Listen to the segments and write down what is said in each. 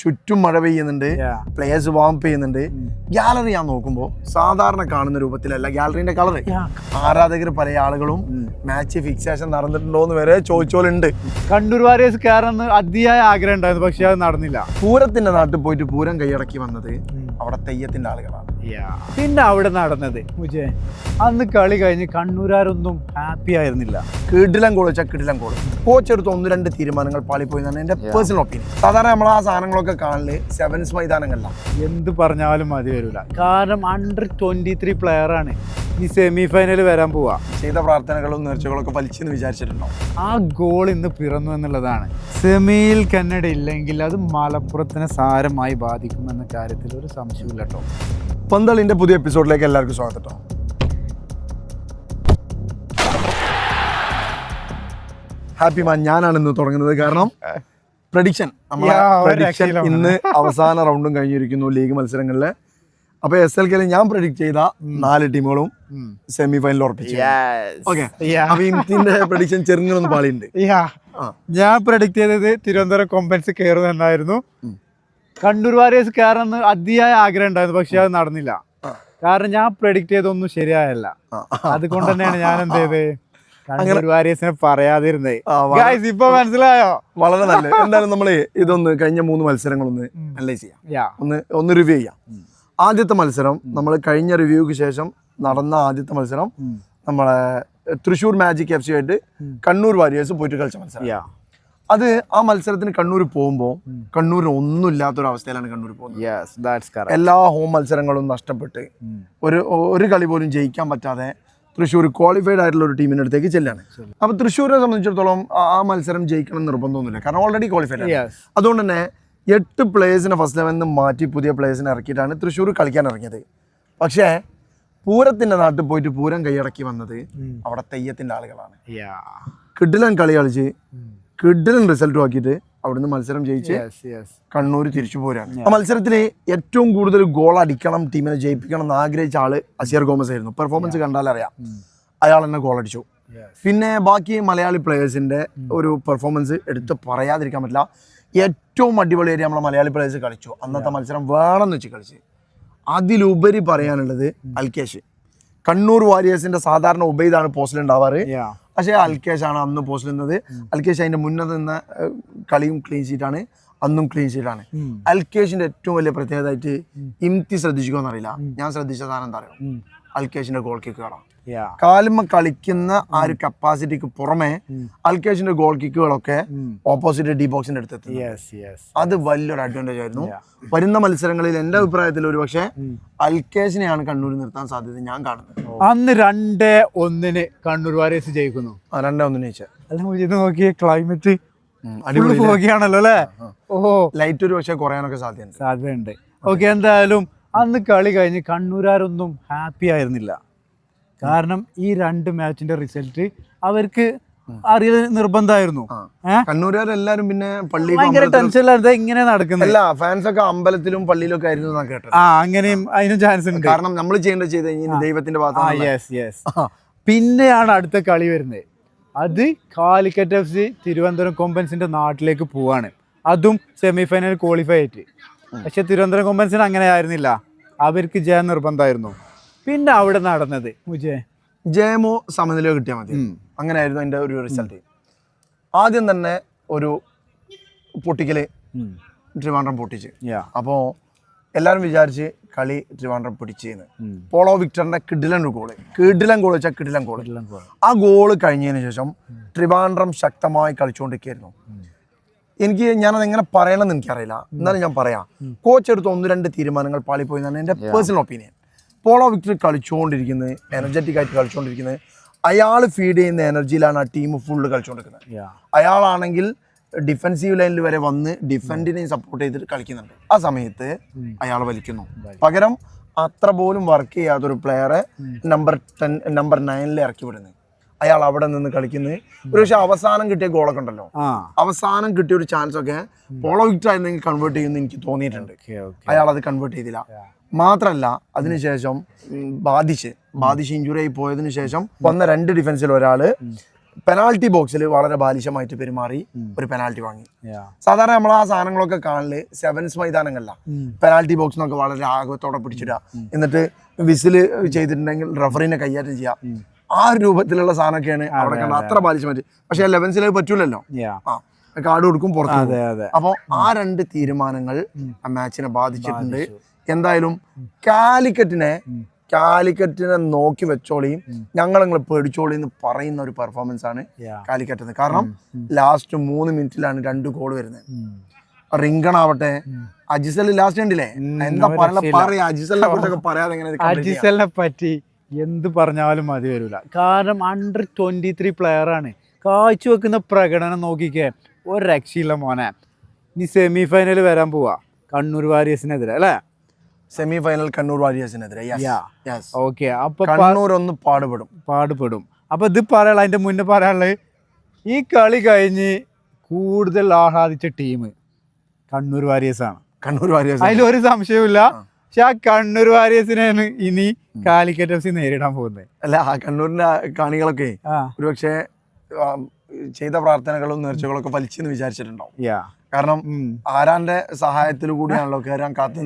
ചുറ്റും മഴ പെയ്യുന്നുണ്ട്. പ്ലേയേഴ്സ് വാം ചെയ്യുന്നുണ്ട്. ഗാലറി ഞാൻ നോക്കുമ്പോൾ സാധാരണ കാണുന്ന രൂപത്തിലല്ല ഗാലറിന്റെ കളർ ആരാധകർ പല ആളുകളും മാച്ച് ഫിക്സേഷൻ നടന്നിട്ടുണ്ടോ എന്ന് വരെ ചോദിച്ചോലുണ്ട്. കണ്ണൂർ വാരിയേഴ്സ് കയറുന്ന അതിയായ ആഗ്രഹം ഉണ്ടായിരുന്നു പക്ഷെ അത് നടന്നില്ല. പൂരത്തിന്റെ നാട്ടിൽ പോയിട്ട് പൂരം കൈയടക്കി വന്നത് അവിടെ തെയ്യത്തിന്റെ ആളുകളാണ്. പിന്നെ അവിടെ നടന്നത് മുജേ. അന്ന് കളി കഴിഞ്ഞ് കണ്ണൂരാരൊന്നും ഹാപ്പി ആയിരുന്നില്ല. കിടിലം ഗോൾ വെച്ചാൽ കിടിലം ഗോൾ കോച്ച് എടുത്ത് ഒന്ന് രണ്ട് തീരുമാനങ്ങൾ പാളിപ്പോയി എന്നാണ് എന്റെ പേഴ്സണൽ ഒപ്പീനിയൻ സാധാരണ നമ്മൾ ആ സാധനങ്ങളൊക്കെ കാണൽ സെവൻസ് മൈതാനങ്ങളിലാണ് എന്ത് പറഞ്ഞാലും മതി വരില്ല കാരണം അണ്ടർ ട്വന്റി ത്രീ പ്ലെയർ ആണ്. ഈ സെമി ഫൈനൽ വരാൻ പോവാ. ചെയ്ത പ്രാർത്ഥനകളും നേർച്ചകളൊക്കെ വലിച്ചെന്ന് വിചാരിച്ചിട്ടുണ്ടോ? ആ ഗോൾ ഇന്ന് പിറന്നു എന്നുള്ളതാണ്. സെമിയിൽ കന്നഡ ഇല്ലെങ്കിൽ അത് മലപ്പുറത്തിനെ സാരമായി ബാധിക്കുമെന്ന കാര്യത്തിൽ ഒരു സംശയമില്ല കേട്ടോ. പന്തളിന്റെ പുതിയ എപ്പിസോഡിലേക്ക് എല്ലാവർക്കും സ്വാഗതം കേട്ടോ ഹാപ്പി മാൻ ഞാനാണ് ഇന്ന് തുടങ്ങുന്നത്. കാരണം പ്രഡിക്ഷൻ നമ്മളെ പ്രഡിക്ഷൻ ഇന്ന് അവസാന റൗണ്ടും കഴിഞ്ഞിരിക്കുന്നു ലീഗ് മത്സരങ്ങളിൽ അപ്പൊ എസ് എൽ കെയിൽ ഞാൻ പ്രഡിക്ട് ചെയ്ത നാല് ടീമുകളും സെമി ഫൈനൽ ഉറപ്പിച്ചു. ഓക്കെ അപ്പൊ ഇന്ത്യന്റെ പ്രഡിക്ഷൻ ചെറുങ്ങനൊന്ന് പാളിയുണ്ട്. ഞാൻ പ്രഡിക്ട് ചെയ്തത് തിരുവനന്തപുരം കോമ്പൻസ് കയറും എന്നായിരുന്നു. കണ്ണൂർ വാരിയേഴ്സ് കയറുന്ന അതിയായ ആഗ്രഹം ഉണ്ടായിരുന്നു പക്ഷെ അത് നടന്നില്ല. കാരണം ഞാൻ പ്രെഡിക്റ്റ് ചെയ്തൊന്നും ശരിയായല്ല. അതുകൊണ്ട് തന്നെയാണ് ഞാൻ എന്ത് ചെയ്ത് കണ്ണൂർ വാരിയേഴ്സിനെ ഇപ്പൊ മനസ്സിലായോ? വളരെ നല്ല എന്തായാലും നമ്മൾ ഇതൊന്ന് കഴിഞ്ഞ മൂന്ന് മത്സരങ്ങളൊന്ന് അനലൈസ് ചെയ്യാം. ഒന്ന് ഒന്ന് റിവ്യൂ ചെയ്യാം. ആദ്യത്തെ മത്സരം നമ്മൾ കഴിഞ്ഞ റിവ്യൂക്ക് ശേഷം നടന്ന ആദ്യത്തെ മത്സരം നമ്മളെ തൃശ്ശൂർ മാജിക് എഫ് സി ആയിട്ട് കണ്ണൂർ വാരിയേഴ്സ് പോയിട്ട് കളിച്ച മത്സരം. അത് ആ മത്സരത്തിന് കണ്ണൂർ പോകുമ്പോൾ കണ്ണൂരിന് ഒന്നും ഇല്ലാത്തൊരവസ്ഥയിലാണ് കണ്ണൂർ പോകുന്നത്. എല്ലാ ഹോം മത്സരങ്ങളും നഷ്ടപ്പെട്ട് ഒരു ഒരു കളി പോലും ജയിക്കാൻ പറ്റാതെ തൃശ്ശൂർ ക്വാളിഫൈഡ് ആയിട്ടുള്ള ഒരു ടീമിന്റെ അടുത്തേക്ക് ചെല്ലാണ്. അപ്പൊ തൃശ്ശൂരിനെ സംബന്ധിച്ചിടത്തോളം ആ മത്സരം ജയിക്കണം നിർബന്ധമൊന്നുമില്ല കാരണം ഓൾറെഡി ക്വാളിഫൈഡ് ആണ്. അതുകൊണ്ട് തന്നെ എട്ട് പ്ലേയേഴ്സിനെ ഫസ്റ്റ് ലെവലിൽ നിന്ന് മാറ്റി പുതിയ പ്ലേയേഴ്സിനെ ഇറക്കിയിട്ടാണ് തൃശ്ശൂർ കളിക്കാൻ ഇറങ്ങിയത്. പക്ഷേ പൂരത്തിന്റെ നാട്ടിൽ പോയിട്ട് പൂരം കൈയടക്കി വന്നത് അവിടെ തെയ്യത്തിന്റെ ആളുകളാണ്. കിഡിലൻ കളി കളിച്ച് കിഡിലൻ റിസൾട്ട് ആക്കിയിട്ട് അവിടുന്ന് മത്സരം ജയിച്ച് കണ്ണൂർ തിരിച്ചു പോരാണ്. ആ മത്സരത്തിൽ ഏറ്റവും കൂടുതൽ ഗോൾ അടിക്കണം ടീമിനെ ജയിപ്പിക്കണം എന്ന് ആഗ്രഹിച്ച ആൾ അസിയർ ഗോമസ് ആയിരുന്നു. പെർഫോമൻസ് കണ്ടാൽ അറിയാം. അയാൾ തന്നെ ഗോൾ അടിച്ചു. പിന്നെ ബാക്കി മലയാളി പ്ലേയേഴ്സിന്റെ ഒരു പെർഫോമൻസ് എടുത്ത് പറയാതിരിക്കാൻ പറ്റില്ല. ഏറ്റവും അടിപൊളി അടിപൊളിയായിട്ട് നമ്മളെ മലയാളി പ്ലേയേഴ്സ് കളിച്ചു. അന്നത്തെ മത്സരം വേണമെന്ന് വെച്ച് കളിച്ച്. അതിലുപരി പറയാനുള്ളത് അൽക്കേഷ് കണ്ണൂർ വാരിയേഴ്സിന്റെ സാധാരണ ഉബൈദാണ് പോസ്റ്റിൽ ഉണ്ടാവാറ്. പക്ഷെ അൽക്കേഷ് ആണ് അന്ന് പോസ്റ്റിൽ നിന്നത് അൽക്കേഷ് അതിന്റെ മുന്നേ നിന്ന കളിയും ക്ലീൻ ഷീറ്റാണ് അന്നും ക്ലീൻ ഷീറ്റാണ് അൽക്കേഷിന്റെ ഏറ്റവും വലിയ പ്രത്യേകതയായിട്ട് ഇംതി ശ്രദ്ധിച്ചിക്കോന്ന് അറിയില്ല ഞാൻ ശ്രദ്ധിച്ച സാധനം എന്താ അറിയോ? അൽക്കേഷിന്റെ ഗോൾ കിക്കുകളാണ് കാലുമ്മ കളിക്കുന്ന ആ ഒരു കപ്പാസിറ്റിക്ക് പുറമെ അൽക്കേഷിന്റെ ഗോൾ കിക്കുകളൊക്കെ ഓപ്പോസിറ്റ് ഡി ബോക്സിന്റെ അടുത്തെത്തി അത് വലിയൊരു അഡ്വാന്റേജ് ആയിരുന്നു. വരുന്ന മത്സരങ്ങളിൽ എന്റെ അഭിപ്രായത്തിൽ ഒരു പക്ഷേ അൽക്കേഷിനെയാണ് കണ്ണൂർ നിർത്താൻ സാധ്യത ഞാൻ കാണുന്നത്. അന്ന് രണ്ടേ ഒന്നിന് കണ്ണൂർ വാരിയേഴ്സ് ജയിക്കുന്നു. രണ്ട് ഒന്നിന് അല്ല ക്ലൈമറ്റ് അടിപൊളി അല്ലേ? ഓഹോ. ലൈറ്റ് ഒരു പക്ഷേ കുറയാനൊക്കെ സാധ്യതയുണ്ട്. സാധ്യതയുണ്ട്. ഓക്കെ എന്തായാലും അന്ന് കളി കഴിഞ്ഞ് കണ്ണൂരാരൊന്നും ഹാപ്പി ആയിരുന്നില്ല. കാരണം ഈ രണ്ട് മാച്ചിന്റെ റിസൾട്ട് അവർക്ക് അറിയ നിർബന്ധമായിരുന്നു. കണ്ണൂരാരെല്ലാരും പിന്നെ പള്ളി ഭയങ്കര ടെൻഷനിലായിരുന്നു ഇങ്ങനെ നടക്കുന്നത് അല്ല ഫാൻസ് ഒക്കെ അമ്പലത്തിലും പള്ളിയിലൊക്കെ ആയിരുന്നു കേട്ടത്. ആ അങ്ങനെയും അതിനും ചാൻസ് ഉണ്ട്. കാരണം നമ്മൾ ചെയ്യേണ്ടത് ചെയ്ത് കഴിഞ്ഞാൽ ദൈവത്തിന്റെ ഭാഗത്താണ് യെസ് യെസ് പിന്നെയാണ് അടുത്ത കളി വരുന്നത്. അത് കാലിക്കറ്റ് എഫ് സി തിരുവനന്തപുരം കൊമ്പൻസിന്റെ നാട്ടിലേക്ക് പോവാണ്. അതും സെമിഫൈനൽ ക്വാളിഫൈ ആയിട്ട്. പക്ഷെ തിരുവനന്തപുരം കൊമ്പൻസിന് അങ്ങനെ ആയിരുന്നില്ല. അവർക്ക് ജയം നിർബന്ധമായിരുന്നു. പിന്നെ അവിടെ നടന്നത് ജയമോ സമനിലയോ കിട്ടിയാൽ മതി. അങ്ങനെയായിരുന്നു എന്റെ ഒരു റിസൾട്ട് ആദ്യം തന്നെ ഒരു പൊട്ടിക്കൽ ട്രിവാൻഡ്രം പൊട്ടിച്ച്. അപ്പോൾ എല്ലാവരും വിചാരിച്ച് കളി ട്രിവാൻഡ്രം പിടിച്ചെന്ന് പോളോ വിക്ടറിന്റെ കിഡിലൻ ഒരു ഗോൾ കിഡിലൻ ഗോൾ വെച്ചാൽ കിഡിലൻ ഗോൾ ആ ഗോൾ കഴിഞ്ഞതിന് ശേഷം ട്രിവാൻഡ്രം ശക്തമായി കളിച്ചുകൊണ്ടിരിക്കുകയായിരുന്നു എനിക്ക് ഞാനത് എങ്ങനെ പറയണമെന്ന് എനിക്കറിയില്ല. എന്നാലും ഞാൻ പറയാം. കോച്ച് എടുത്ത ഒന്ന് രണ്ട് തീരുമാനങ്ങൾ പാളിപ്പോയി എന്നാണ് എന്റെ പേഴ്സണൽ ഒപ്പീനിയൻ പോളോ വിക്ടർ കളിച്ചുകൊണ്ടിരിക്കുന്നത് എനർജറ്റിക് ആയിട്ട് കളിച്ചുകൊണ്ടിരിക്കുന്നത് അയാൾ ഫീഡ് ചെയ്യുന്ന എനർജിയിലാണ് ആ ടീം ഫുള്ള് കളിച്ചുകൊണ്ടിരിക്കുന്നത് അയാളാണെങ്കിൽ ഡിഫൻസീവ് ലൈനിൽ വരെ വന്ന് ഡിഫൻഡിനെയും സപ്പോർട്ട് ചെയ്തിട്ട് കളിക്കുന്നുണ്ട്. ആ സമയത്ത് അയാൾ വലിക്കുന്നു. പകരം അത്ര പോലും വർക്ക് ചെയ്യാത്തൊരു പ്ലെയറെ നമ്പർ ടെൻ നമ്പർ നയനിൽ ഇറക്കി വിടുന്നത്. അയാൾ അവിടെ നിന്ന് കളിക്കുന്നത് ഒരു പക്ഷെ അവസാനം കിട്ടിയ ഗോളൊക്കെ ഉണ്ടല്ലോ. അവസാനം കിട്ടിയ ഒരു ചാൻസ് ഒക്കെ പോളോ വിക്ടർ ആയിരുന്നെങ്കിൽ കൺവേർട്ട് ചെയ്യുമെന്ന് എനിക്ക് തോന്നിയിട്ടുണ്ട്. അയാൾ അത് കൺവേർട്ട് ചെയ്തില്ല. മാത്രല്ല അതിനുശേഷം ബാധിച്ച് ബാധിച്ച് ഇഞ്ചുറി ആയി പോയതിനു ശേഷം വന്ന രണ്ട് ഡിഫൻസിൽ ഒരാൾ പെനാൾട്ടി ബോക്സിൽ വളരെ ബാലിശമായിട്ട് പെരുമാറി ഒരു പെനാൾട്ടി വാങ്ങി. സാധാരണ നമ്മൾ ആ സാധനങ്ങളൊക്കെ കാണൽ സെവൻസ് മൈതാനങ്ങളില. പെനാൾട്ടി ബോക്സ് എന്നൊക്കെ വളരെ ആഗ്രഹത്തോടെ പിടിച്ചിടുക. എന്നിട്ട് വിസിൽ ചെയ്തിട്ടുണ്ടെങ്കിൽ റഫറിനെ കൈകാര്യം ചെയ്യുക. ആ ഒരു രൂപത്തിലുള്ള സാധനമൊക്കെയാണ് അവിടെ കണ്ടത് അത്ര ബാലിശമായിട്ട് പക്ഷെ ലെവൻസിൽ അത് പറ്റൂലല്ലോ. ആ കാർഡ് കൊടുക്കും പുറത്ത് അപ്പോൾ ആ രണ്ട് തീരുമാനങ്ങൾ ആ മാച്ചിനെ ബാധിച്ചിട്ടുണ്ട്. എന്തായാലും കാലിക്കറ്റിനെ കാലിക്കറ്റിനെ നോക്കി വെച്ചോളിയും ഞങ്ങൾ നിങ്ങൾ പേടിച്ചോളി എന്ന് പറയുന്ന ഒരു പെർഫോമൻസ് ആണ്. കാലിക്കറ്റ് കാരണം ലാസ്റ്റ് മൂന്ന് മിനിറ്റിലാണ് രണ്ട് ഗോൾ വരുന്നത്. റിങ്കൺ ആവട്ടെ അജിസൽ ലാസ്റ്റ് കണ്ടില്ലേ? എന്താ പറയാ പറയാ അജിസലിനെ കുറിച്ചൊക്കെ പറയാതെ എങ്ങനെ അജിസലിനെ പറ്റി. എന്ത് പറഞ്ഞാലും മതി വരില്ല കാരണം അണ്ടർ ട്വന്റി ത്രീ പ്ലെയർ ആണ് കാഴ്ചവെക്കുന്ന പ്രകടനം നോക്കിക്കേ. ഒരു രക്ഷയില്ല മോനെ. ഇനി സെമി ഫൈനൽ വരാൻ പോവാ. കണ്ണൂർ വാരിയേഴ്സിനെതിരെ അല്ലേ? സെമി ഫൈനൽ കണ്ണൂർ വാരിയേഴ്സിനെതിരെ. ഓക്കെ അപ്പൊ കണ്ണൂർ ഒന്ന് പാടുപെടും. പാടുപെടും. അപ്പൊ ഇത് പറയാനുള്ള അതിന്റെ മുന്നേ പറയാനുള്ളത് ഈ കളി കഴിഞ്ഞ് കൂടുതൽ ആഹ്ലാദിച്ച ടീം കണ്ണൂർ വാരിയേഴ്സ് ആണ്. കണ്ണൂർ വാരിയേഴ്സ് ഒരു സംശയവുമില്ല. പക്ഷെ ആ കണ്ണൂർ വാരിയേഴ്സിനെയാണ് ഇനി കാലിക്കറ്റ് എഫ് സി നേരിടാൻ പോകുന്നത്. അല്ല ആ കണ്ണൂരിന്റെ കാണികളൊക്കെ ഒരുപക്ഷെ ചെയ്ത പ്രാർത്ഥനകളും നേർച്ചകളൊക്കെ ഫലിച്ചെന്ന് വിചാരിച്ചിട്ടുണ്ടാവും. യാ. കാരണം ആരാന്റെ സഹായത്തിൽ കൂടിയാണല്ലോ കയറാൻ കാത്തു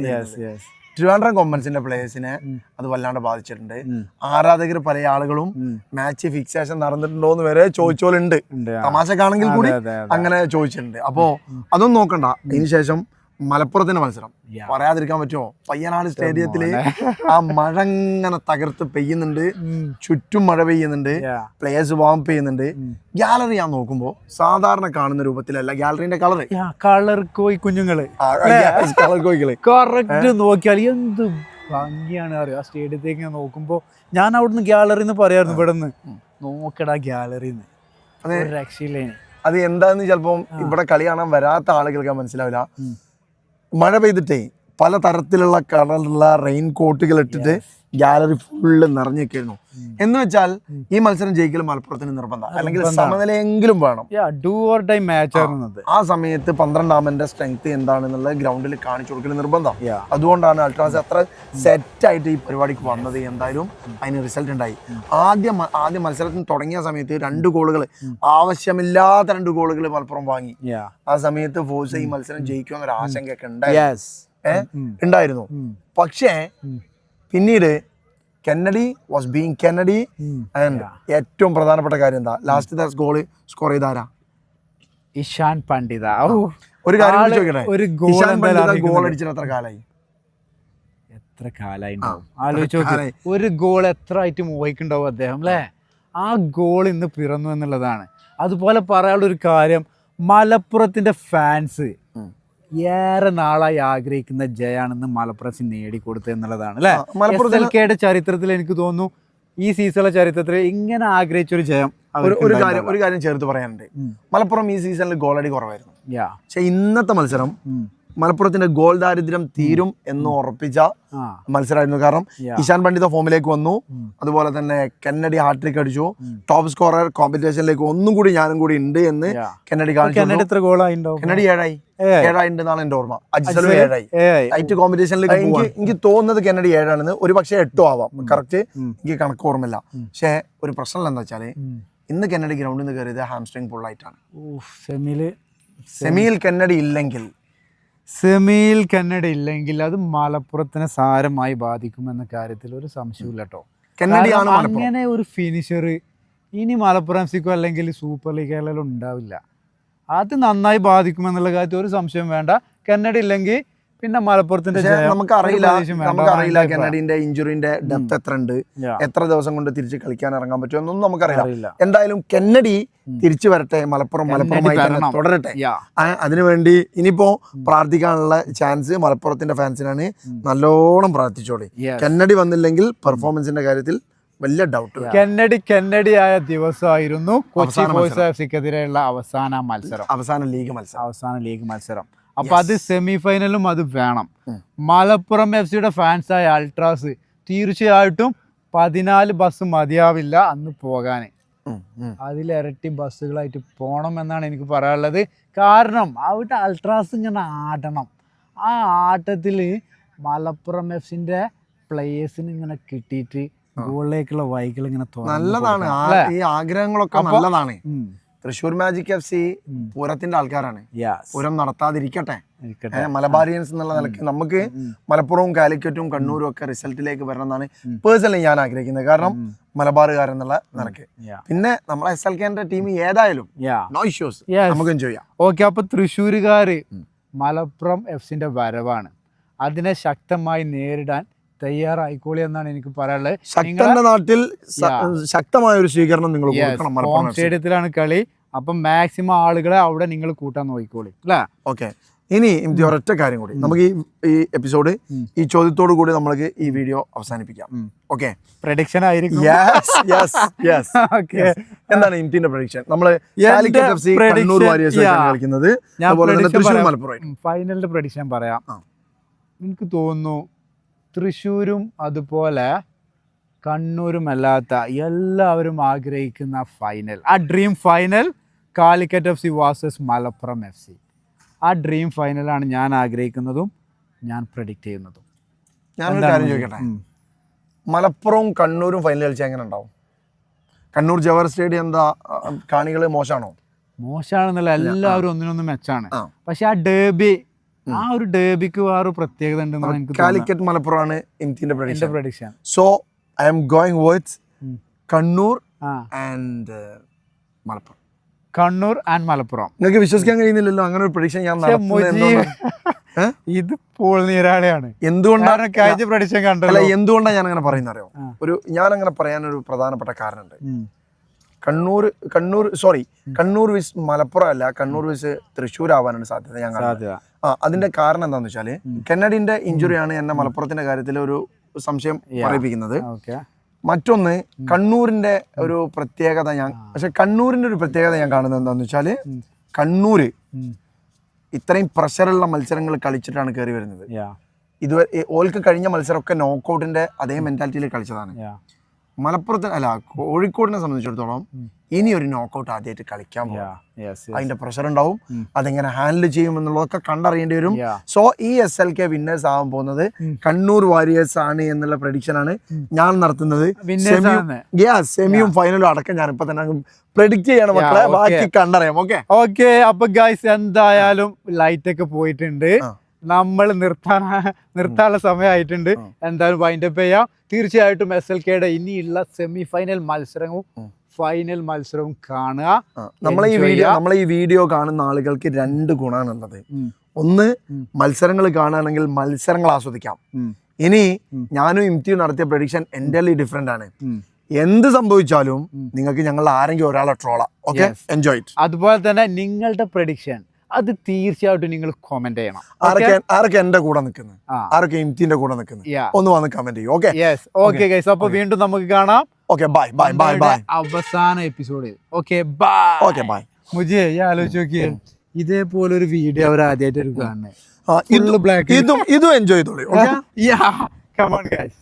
ട്രിവാൻഡ്രം കൊമ്പൻസിന്റെ പ്ലേയേഴ്സിനെ അത് വല്ലാണ്ട് ബാധിച്ചിട്ടുണ്ട്. ആരാധകർ പല ആളുകളും മാച്ച് ഫിക്സേഷൻ നടന്നിട്ടുണ്ടോ എന്ന് വരെ ചോദിച്ചോലുണ്ട്. തമാശക്കാണെങ്കിൽ കൂടി. അങ്ങനെ ചോദിച്ചിട്ടുണ്ട്. അപ്പോ അതൊന്നും നോക്കണ്ട. ഇതിന് ശേഷം മലപ്പുറത്തിന്റെ മത്സരം. പറയാതിരിക്കാൻ പറ്റുമോ? പയ്യനാട് സ്റ്റേഡിയത്തിൽ ആ മഴ ഇങ്ങനെ തകർത്ത് പെയ്യുന്നുണ്ട്. ചുറ്റും മഴ പെയ്യുന്നുണ്ട്. പ്ലേയേഴ്സ് വാം ചെയ്യുന്നുണ്ട്. ഗാലറി ഞാൻ നോക്കുമ്പോ സാധാരണ കാണുന്ന രൂപത്തിലല്ല ഗാലറിന്റെ കളർ കളർ കോയി കുഞ്ഞുങ്ങൾ. കളർ കോയികൾ. കറക്റ്റ് നോക്കിയാൽ എന്ത് ഭംഗിയാണ് അറിയോ? ആ സ്റ്റേഡിയത്തേക്ക് ഞാൻ നോക്കുമ്പോ ഞാൻ അവിടുന്ന് ഗ്യാലറിന്ന് പറയായിരുന്നു ഇവിടെ നിന്ന് നോക്കടാ അതെ. ഒരു അത് എന്താന്ന് ചിലപ്പോ ഇവിടെ കളി കാണാൻ വരാത്ത ആളുകൾക്ക് മനസ്സിലാവില്ല. മഴ പെയ്തിട്ടേ പല തരത്തിലുള്ള കളറിലുള്ള റെയിൻ കോട്ടുകൾ ഇട്ടിട്ട് ഗാലറി ഫുള്ള് നിറഞ്ഞൊക്കെയായിരുന്നു എന്ന് വെച്ചാൽ ഈ മത്സരം ജയിക്കലും മലപ്പുറത്തിന് നിർബന്ധം. അല്ലെങ്കിൽ സമനിലയെങ്കിലും വേണം. ഡു ഓർ ഡൈ മാച്ച് ആ സമയത്ത് പന്ത്രണ്ടാമന്റെ സ്ട്രെങ്ത് എന്താണെന്നുള്ളത് ഗ്രൗണ്ടിൽ കാണിച്ചു കൊടുക്കൽ നിർബന്ധം. അതുകൊണ്ടാണ് അൾട്രാസ് അത്ര സെറ്റ് ആയിട്ട് ഈ പരിപാടിക്ക് വന്നത് എന്തായാലും അതിന് റിസൾട്ട് ഉണ്ടായി. ആദ്യ ആദ്യ മത്സരത്തിന് തുടങ്ങിയ സമയത്ത് രണ്ട് ഗോളുകൾ ആവശ്യമില്ലാത്ത രണ്ട് ഗോളുകൾ മലപ്പുറം വാങ്ങി. ആ സമയത്ത് ഫോഴ്സ് ഈ മത്സരം ജയിക്കുമെന്നൊരു ആശങ്കയൊക്കെ ഉണ്ടായിരുന്നു. ഉണ്ടായിരുന്നു. പക്ഷേ പിന്നീട് Kennedy was being Kennedy and ഏറ്റവും പ്രധാനപ്പെട്ട കാര്യം എന്താ? ലാസ്റ്റ് ഗോൾ സ്കോർ ചെയ്താരാ? ഇഷാൻ പണ്ഡിത. ഒരു കാര്യം ചോദിക്കട്ടെ? ഒരു ഇഷാൻ പണ്ഡിത. ഗോൾ അടിച്ചിട്ട് എത്ര കാലായി? എത്ര കാലായി ആലോചിച്ച്? ഒരു ഗോൾ എത്ര ആയിട്ട് മോഹിക്കുണ്ടാവും അദ്ദേഹം അല്ലേ? ആ ഗോൾ ഇന്ന് പിറന്നു എന്നുള്ളതാണ്. അതുപോലെ പറയാനുള്ള ഒരു കാര്യം മലപ്പുറത്തിന്റെ ഫാൻസ്. ഏറെ നാളായി ആഗ്രഹിക്കുന്ന ജയാണെന്ന് മലപ്പുറം നേടിക്കൊടുത്തു എന്നുള്ളതാണ് അല്ലേ? മലപ്പുറം ചരിത്രത്തിൽ എനിക്ക് തോന്നുന്നു ഈ സീസണിലെ ചരിത്രത്തിൽ ഇങ്ങനെ ആഗ്രഹിച്ച ഒരു ജയം ഒരു കാര്യം ഒരു കാര്യം ചേർത്ത് പറയാനുണ്ട്. മലപ്പുറം ഈ സീസണിൽ ഗോളടി കുറവായിരുന്നു. യാ. പക്ഷെ ഇന്നത്തെ മത്സരം. മലപ്പുറത്തിന്റെ ഗോൾ ദാരിദ്ര്യം തീരും എന്ന് ഉറപ്പിച്ച മത്സരമായിരുന്നു കാരണം ഇഷാൻ പണ്ഡിത ഫോമിലേക്ക് വന്നു. അതുപോലെ തന്നെ കെന്നഡി ഹാട്രിക് അടിച്ചു. ടോപ്പ് സ്കോറർ കോമ്പറ്റീഷനിലേക്ക് ഒന്നും കൂടി ഞാനും കൂടി ഉണ്ട് എന്ന്. കെന്നഡി കാണിച്ചു കന്നഡ ഏഴായി. ഏഴായി ഉണ്ടെന്നാണ് എന്റെ ഓർമ്മ. അജിസലും ഏഴായി. ടൈറ്റ് കോമ്പറ്റീഷനിലേക്ക് എനിക്ക് എനിക്ക് തോന്നുന്നത് കെന്നഡി ഏഴാണെന്ന്. ഒരു പക്ഷേ എട്ടോ ആവാം. കറക്റ്റ് എനിക്ക് കണക്ക് ഓർമ്മയില്ല. പക്ഷേ ഒരു പ്രശ്നം എന്താ വെച്ചാൽ. ഇന്ന് കെന്നഡി ഗ്രൗണ്ടിൽ നിന്ന് കയറിയത് ഹാംസ്ട്രിങ് പുള്ളായിട്ടാണ് സെമിയിൽ കെന്നഡി ഇല്ലെങ്കിൽ സെമിയിൽ കന്നഡ ഇല്ലെങ്കിൽ അത് മലപ്പുറത്തിനെ സാരമായി ബാധിക്കുമെന്ന കാര്യത്തിൽ ഒരു സംശയമില്ല കേട്ടോ. അങ്ങനെ ഒരു ഫിനിഷർ ഇനി മലപ്പുറം സിക്കോ അല്ലെങ്കിൽ സൂപ്പർ ലീഗ് കേരളം ഉണ്ടാവില്ല. അത് നന്നായി ബാധിക്കുമെന്നുള്ള കാര്യത്തിൽ ഒരു സംശയം വേണ്ട. കന്നഡ ഇല്ലെങ്കിൽ പിന്നെ മലപ്പുറത്തിന്റെ നമുക്ക് അറിയില്ല നമുക്ക് അറിയില്ല കെനഡിന്റെ നമുക്കറിയില്ല ഇഞ്ചുറിന്റെ ഡെപ്ത് എത്ര ഉണ്ട്. എത്ര ദിവസം കൊണ്ട് തിരിച്ച് കളിക്കാൻ ഇറങ്ങാൻ പറ്റുമോ എന്നൊന്നും നമുക്കറിയില്ല. അറിയില്ല. എന്തായാലും കെന്നഡി തിരിച്ചു വരട്ടെ മലപ്പുറം മലപ്പുറമായി തുടരട്ടെ. അതിനുവേണ്ടി ഇനിയിപ്പോ പ്രാർത്ഥിക്കാനുള്ള ചാൻസ് മലപ്പുറത്തിന്റെ ഫാൻസിനാണ്. നല്ലോണം പ്രാർത്ഥിച്ചോളി. കെന്നഡി വന്നില്ലെങ്കിൽ പെർഫോമൻസിന്റെ കാര്യത്തിൽ വലിയ ഡൗട്ട് കെന്നഡി കെന്നഡി ആയ ദിവസമായിരുന്നു കൊച്ചി ബോയ്സ് എഫ് സിക്കെതിരെയുള്ള അവസാന മത്സരം. അവസാന ലീഗ് മത്സരം. അവസാന ലീഗ് മത്സരം. അപ്പൊ അത് സെമി ഫൈനലും അത് വേണം. മലപ്പുറം എഫ് സിയുടെ ഫാൻസായ അൾട്രാസ് തീർച്ചയായിട്ടും പതിനാല് ബസ് മതിയാവില്ല അന്ന് പോകാൻ. അതിലിരട്ടി ബസ്സുകളായിട്ട് പോകണം എന്നാണ് എനിക്ക് പറയാനുള്ളത്. കാരണം അവിടെ അൾട്രാസ് ഇങ്ങനെ ആടണം. ആ ആട്ടത്തിൽ മലപ്പുറം എഫ് സിന്റെ പ്ലേയേഴ്സിന് ഇങ്ങനെ കിട്ടിയിട്ട് ഗോളിലേക്കുള്ള വൈകൾ ഇങ്ങനെ നല്ലതാണ്. ഈ ആഗ്രഹങ്ങളൊക്കെ നല്ലതാണ്. തൃശ്ശൂർ മാജിക് എഫ് സി പൂരത്തിന്റെ ആൾക്കാരാണ്. പൂരം നടത്താതിരിക്കട്ടെ. മലബാരിയൻസ് എന്നുള്ള നിലയ്ക്ക് നമുക്ക് മലപ്പുറവും കാലിക്കറ്റും കണ്ണൂരും ഒക്കെ റിസൾട്ടിലേക്ക് വരണം എന്നാണ് പേഴ്സണലി ഞാൻ ആഗ്രഹിക്കുന്നത്. കാരണം മലബാറുകാരൻ എന്നുള്ള നിലയ്ക്ക്. പിന്നെ നമ്മളെ എസ് എൽ കെന്റെ ടീം ഏതായാലും. No issues. നമുക്ക് എൻജോയ് ചെയ്യാം. ഓക്കെ അപ്പൊ തൃശ്ശൂരുകാര് മലപ്പുറം എഫ് സിന്റെ വരവാണ്. അതിനെ ശക്തമായി നേരിടാൻ തയ്യാറായിക്കോളി എന്നാണ് എനിക്ക് പറയാനുള്ളത്. ശക്തന്റെ നാട്ടിൽ ശക്തമായ ഒരു സ്വീകരണം നിങ്ങൾ കൊടുക്കണം ഹോം സ്റ്റേഡിയത്തിലാണ് കളി. അപ്പം മാക്സിമം ആളുകളെ അവിടെ നിങ്ങൾ കൂട്ടാൻ നോക്കിക്കോളി. അല്ലേ? ഓക്കെ. ഇനി എനിക്ക് ഒരൊറ്റ കാര്യം കൂടി. നമുക്ക് ഈ ഈ എപ്പിസോഡ് ഈ ചോദ്യത്തോടു കൂടി നമ്മൾക്ക് ഈ വീഡിയോ അവസാനിപ്പിക്കാം. ഓക്കെ. പ്രഡിക്ഷൻ ആയിരിക്കും. Yes yes yes Okay. എന്താണ് ഇന്ത്യന്റെ പ്രഡിക്ഷൻ prediction, കണ്ണൂർ വാരിയേഴ്സ്. കളിക്കുന്നത്. അതുപോലെ തന്നെ തൃശ്ശൂർ മലപ്പുറം ഫൈനലിന്റെ പ്രഡിക്ഷൻ പറയാം. എനിക്ക് തോന്നുന്നു തൃശ്ശൂരും അതുപോലെ കണ്ണൂരും അല്ലാത്ത എല്ലാവരും ആഗ്രഹിക്കുന്ന ഫൈനൽ ആ dream final Calicut F C versus Malappuram F C ആ ഡ്രീം ഫൈനലാണ് ഞാൻ ആഗ്രഹിക്കുന്നതും ഞാൻ പ്രഡിക്റ്റ് ചെയ്യുന്നതും. ഞാനൊരു കാര്യം? ചോദിക്കട്ടെ? മലപ്പുറവും കണ്ണൂരും ഫൈനൽ കളിച്ചാൽ എങ്ങനെ ഉണ്ടാവും? കണ്ണൂർ ജവഹർ സ്റ്റേഡിയം എന്താ കാണികൾ മോശമാണോ? മോശമാണെന്നല്ല എല്ലാവരും ഒന്നിനൊന്നും മെച്ചാണ്. പക്ഷെ ആ ഡേബി ആ ഒരു ഡേബിക്ക് വേറെ പ്രത്യേകത ഉണ്ടെന്നാണ് എനിക്ക് കാലിക്കറ്റ് മലപ്പുറമാണ് എനിക്ക് prediction so I'm going with Kannur and Malappuram. Kannur and Malappuram. നിങ്ങൾക്ക് വിശ്വസിക്കാൻ കഴിയുന്നില്ലല്ലോ. അങ്ങനെ ഒരു പ്രഡിക്ഷൻ ഞാൻ? ഇത് പോൾ നീരാളിയാണ് എന്തുകൊണ്ടാണ് കഴിഞ്ഞ പ്രഡിക്ഷൻ കണ്ടത് എന്തുകൊണ്ടാണ് ഞാൻ അങ്ങനെ പറയുന്നത് അറിയോ ഒരു ഞാൻ അങ്ങനെ പറയാനൊരു പ്രധാനപ്പെട്ട കാരണമുണ്ട്. കണ്ണൂർ കണ്ണൂർ സോറി കണ്ണൂർ വിസ് മലപ്പുറം അല്ല കണ്ണൂർ വിസ് തൃശ്ശൂർ ആവാനാണ് സാധ്യത ഞാൻ കാണുന്നത്. ആ അതിന്റെ കാരണം എന്താന്ന് വെച്ചാൽ കെന്നഡിന്റെ ഇഞ്ചുറിയാണ് എന്നെ മലപ്പുറത്തിന്റെ കാര്യത്തിൽ ഒരു സംശയം പറയിപ്പിക്കുന്നത്. മറ്റൊന്ന് കണ്ണൂരിന്റെ ഒരു പ്രത്യേകത ഞാൻ പക്ഷെ കണ്ണൂരിന്റെ ഒരു പ്രത്യേകത ഞാൻ കാണുന്നത് എന്താന്ന് വെച്ചാൽ കണ്ണൂര് ഇത്രയും പ്രഷറുള്ള മത്സരങ്ങൾ കളിച്ചിട്ടാണ് കയറി വരുന്നത്. ഇതുവരെ ഓൾക്ക് കഴിഞ്ഞ മത്സരമൊക്കെ നോക്കൗട്ടിന്റെ അതേ മെന്റാലിറ്റിയിൽ കളിച്ചതാണ്. മലപ്പുറത്തിന് അല്ല കോഴിക്കോടിനെ സംബന്ധിച്ചിടത്തോളം ഇനി ഒരു നോക്കൗട്ട് ആദ്യമായിട്ട് കളിക്കാൻ പോകും. അതിന്റെ പ്രഷർ ഉണ്ടാവും. അതെങ്ങനെ ഹാൻഡിൽ ചെയ്യും എന്നുള്ളതൊക്കെ കണ്ടറിയേണ്ടി വരും. സോ ഈ എസ് എൽ കെ വിന്നേഴ്സ് ആവാൻ പോകുന്നത് കണ്ണൂർ വാരിയേഴ്സ് ആണ് എന്നുള്ള പ്രഡിക്ഷൻ ആണ് ഞാൻ നടത്തുന്നത്. സെമിയും ഫൈനലും അടക്കം ഞാൻ ഇപ്പൊ തന്നെ പ്രെഡിക്റ്റ് ചെയ്യണം മക്കളെ. ബാക്കി കണ്ടറിയാം ഓക്കെ ഓക്കെ അപ്പൊ ഗൈസ് എന്തായാലും ലൈറ്റ് ഒക്കെ പോയിട്ടുണ്ട്. നമ്മൾ നിർത്താൻ നിർത്താനുള്ള സമയമായിട്ടുണ്ട്. എന്തായാലും വൈൻഡപ്പ് ചെയ്യാം. തീർച്ചയായിട്ടും എസ് എൽ കെയുടെ ഇനിയുള്ള സെമി ഫൈനൽ മത്സരവും ഫൈനൽ മത്സരവും കാണുക. നമ്മളെ ഈ വീഡിയോ. നമ്മളെ ഈ വീഡിയോ കാണുന്ന ആളുകൾക്ക് രണ്ട് ഗുണമാണുള്ളത്. ഒന്ന് മത്സരങ്ങൾ കാണുകയാണെങ്കിൽ മത്സരങ്ങൾ ആസ്വദിക്കാം. ഇനി ഞാനും ഇംതിയും നടത്തിയ പ്രഡിക്ഷൻ എന്റെ ഡിഫറെന്റ് ആണ്. എന്ത് സംഭവിച്ചാലും നിങ്ങൾക്ക് ഞങ്ങൾ ആരെങ്കിലും ഒരാളെ ട്രോളാം ഓക്കെ. എൻജോയ് അതുപോലെ തന്നെ നിങ്ങളുടെ പ്രഡിക്ഷൻ അത് തീർച്ചയായിട്ടും നിങ്ങൾ കമന്റ് ചെയ്യണം. ആരൊക്കെ എന്റെ കൂടെ നിൽക്കുന്നത്. ആരൊക്കെ ഇംതിന്റെ കൂടെ നിൽക്കുന്നത് ഒന്ന് വന്ന് കമന്റ് ചെയ്യും ഓക്കെ യെസ് ഓക്കെ ഗൈസ് അപ്പൊ വീണ്ടും നമുക്ക് കാണാം. Okay bye bye bye bye അവസാന episode okay bye okay bye മുജിയെ ആലോചിച്ച് നോക്കിയേ. ഇതേപോലെ ഒരു വീഡിയോ അവർ ആദ്യമായിട്ട് കാണുന്നത് ഇതും ഇതും എൻജോയ് ചെയ്തോളൂ ഓക്കെ യാ on guys.